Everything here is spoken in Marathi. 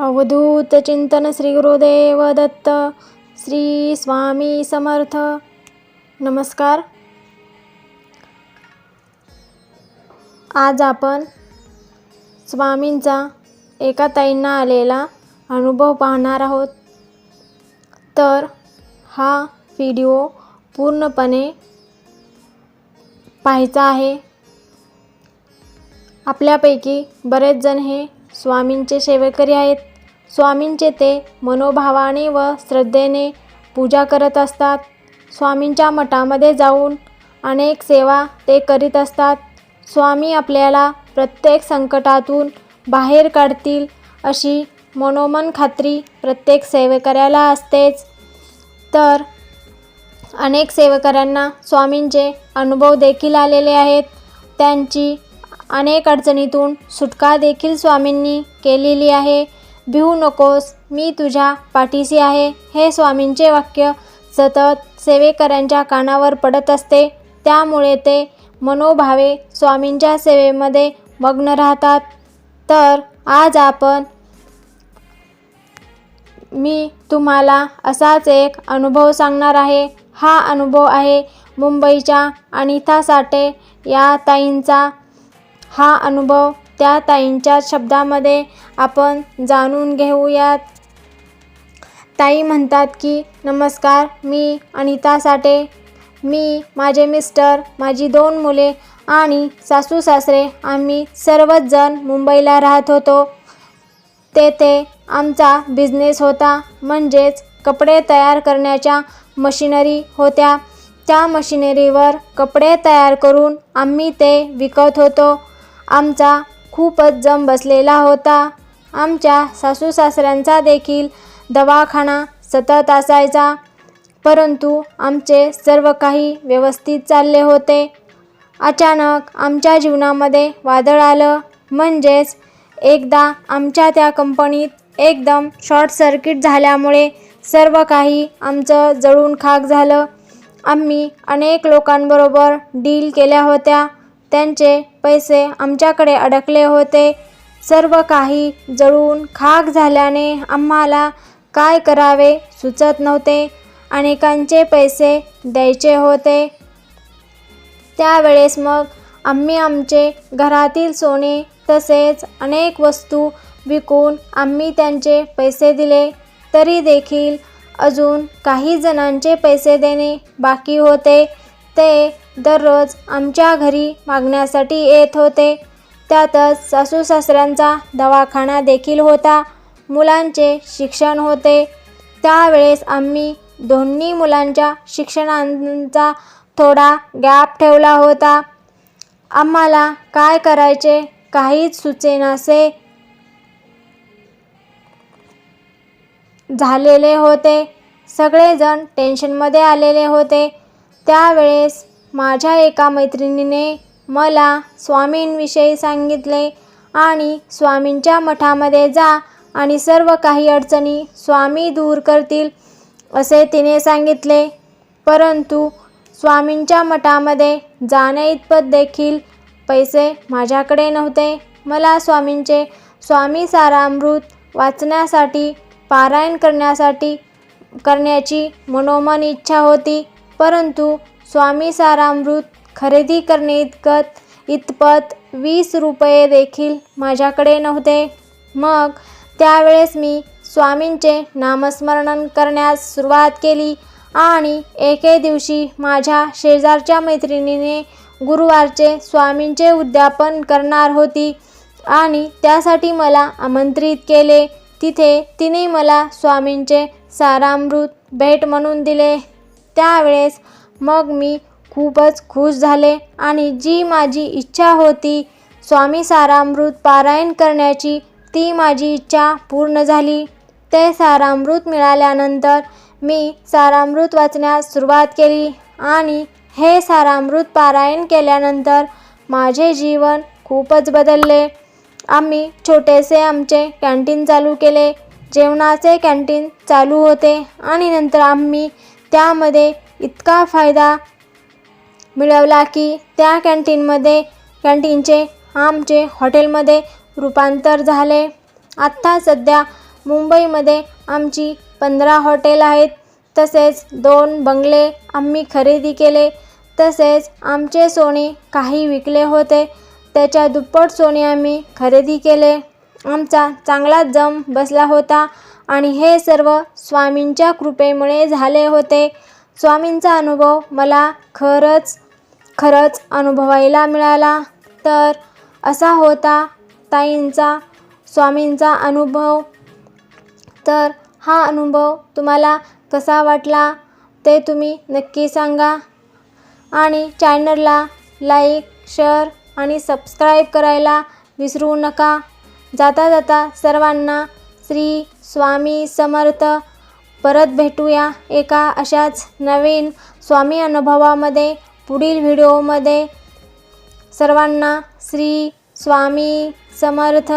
अवधूत चिंतन श्री गुरुदेव दत्त श्री स्वामी समर्थ. नमस्कार. आज आपण स्वामींचा एका ताईंना आलेला अनुभव पाहणार आहोत. तर हा व्हिडिओ पूर्णपणे पाहायचा आहे. आपल्यापैकी बरेच जण हे स्वामींचे सेवेकरी आहेत. स्वामींचे ते मनोभावाने व श्रद्धेने पूजा करत असतात. स्वामींच्या मठामध्ये जाऊन अनेक सेवा ते करीत असतात. स्वामी आपल्याला प्रत्येक संकटातून बाहेर काढतील अशी मनोमन खात्री प्रत्येक सेवेकऱ्याला असतेच. तर अनेक सेवेकऱ्यांना स्वामींचे अनुभव देखील आलेले आहेत. त्यांची अनेक अडचणीतून सुटका देखील स्वामींनी केलेली आहे. भिवू नकोस मी तुझ्या पाठीशी आहे. हे स्वामींचे वाक्य सतत सेवेकऱ्यांच्या कानावर पडत असते. त्यामुळे ते मनोभावे स्वामींच्या सेवेमध्ये मग्न राहतात. तर आज आपण मी तुम्हाला असाच एक अनुभव सांगणार आहे. हा अनुभव आहे मुंबईच्या अनिता साठे या ताईंचा. हा अनुभव त्या ताईंच्या शब्दामध्ये आपण जाणून घेऊयात. ताई म्हणतात की नमस्कार मी अनिता साठे. मी माझे मिस्टर माझी दोन मुले आणि सासू सासरे आम्ही सर्वच जण मुंबईला राहत होतो. तेथे आमचा बिझनेस होता म्हणजेच कपडे तयार करण्याच्या मशिनरी होत्या. त्या मशिनरीवर कपडे तयार करून आम्ही ते विकत होतो. आमचा खूपच जम बसलेला होता. आमच्या सासू सासऱ्यांचा देखील दवाखाना सतत असायचा. परंतु आमचे सर्व काही व्यवस्थित चालले होते. अचानक आमच्या जीवनामध्ये वादळ आलं. म्हणजेच एकदा आमच्या त्या कंपनीत एकदम शॉर्ट सर्किट झाल्यामुळे सर्व काही आमचं जळून खाक झालं. आम्ही अनेक लोकांबरोबर डील केल्या होत्या. त्यांचे पैसे आमच्याकडे अडकले होते. सर्व काही जळून खाक झाल्याने आम्हाला काय करावे सुचत नव्हते. अनेकांचे पैसे द्यायचे होते. त्यावेळेस मग आम्ही आमचे घरातील सोने तसेच अनेक वस्तू विकून आम्ही त्यांचे पैसे दिले. तरी देखील अजून काही जणांचे पैसे देणे बाकी होते. ते दररोज आमच्या घरी मागण्यासाठी येत होते. त्यातच सासू सासऱ्यांचा दवाखाना देखील होता. मुलांचे शिक्षण होते. त्यावेळेस आम्ही दोन्ही मुलांच्या शिक्षणांचा थोडा गॅप ठेवला होता. आम्हाला काय करायचे काहीच सुचेनासे झालेले होते. सगळेजण टेन्शनमध्ये आलेले होते. त्यावेळेस माझ्या एका मैत्रिणीने मला स्वामींविषयी सांगितले आणि स्वामींच्या मठामध्ये जा आणि सर्व काही अडचणी स्वामी दूर करतील असे तिने सांगितले. परंतु स्वामींच्या मठामध्ये जाण्याइतपत देखील पैसे माझ्याकडे नव्हते. मला स्वामींचे स्वामी सारामृत वाचण्यासाठी पारायण करण्यासाठी करण्याची मनोमन इच्छा होती. परंतु स्वामी सारामृत खरेदी करणे इतकत इतपत वीस रुपये देखील माझ्याकडे नव्हते. मग त्यावेळेस मी स्वामींचे नामस्मरण करण्यास सुरुवात केली आणि एके दिवशी माझ्या शेजारच्या मैत्रिणीने गुरुवारचे स्वामींचे उद्यापन करणार होती आणि त्यासाठी मला आमंत्रित केले. तिथे तिने मला स्वामींचे सारामृत भेट म्हणून दिले. त्यावेळेस मग मी खूपच खुश झाले आणि जी माझी इच्छा होती स्वामी सारामृत पारायण करण्याची ती माझी इच्छा पूर्ण झाली. ते सारामृत मिळाल्यानंतर मी सारामृत वाचण्यास सुरुवात केली आणि हे सारामृत पारायण केल्यानंतर माझे जीवन खूपच बदलले. आम्ही छोटेसे आमचे कॅन्टीन चालू केले. जेवणाचे कॅन्टीन चालू होते आणि नंतर आम्ही त्यामध्ये इतका फायदा मिळवला की त्या कॅन्टीनमध्ये कॅन्टीनचे आमचे हॉटेलमध्ये रूपांतर झाले. आत्ता सध्या मुंबईमध्ये आमची पंधरा हॉटेल आहेत. तसेच दोन बंगले आम्ही खरेदी केले. तसेच आमचे सोने काही विकले होते. त्याच्या दुप्पट सोने आम्ही खरेदी केले. आमचा चांगलाच जम बसला होता आणि हे सर्व स्वामींच्या कृपेमुळे झाले होते. स्वामींचा अनुभव मला खरंच खरंच अनुभवायला मिळाला. तर असा होता ताईंचा स्वामींचा अनुभव. तर हा अनुभव तुम्हाला कसा वाटला ते तुम्ही नक्की सांगा. आणि चॅनलला लाईक शेअर आणि सबस्क्राईब करायला विसरू नका. जाता जाता सर्वांना श्री स्वामी समर्थ परत भेटूया एका अशाच नवीन स्वामी अनुभवामध्ये पुढील व्हिडिओमध्ये. सर्वांना श्री स्वामी समर्थ.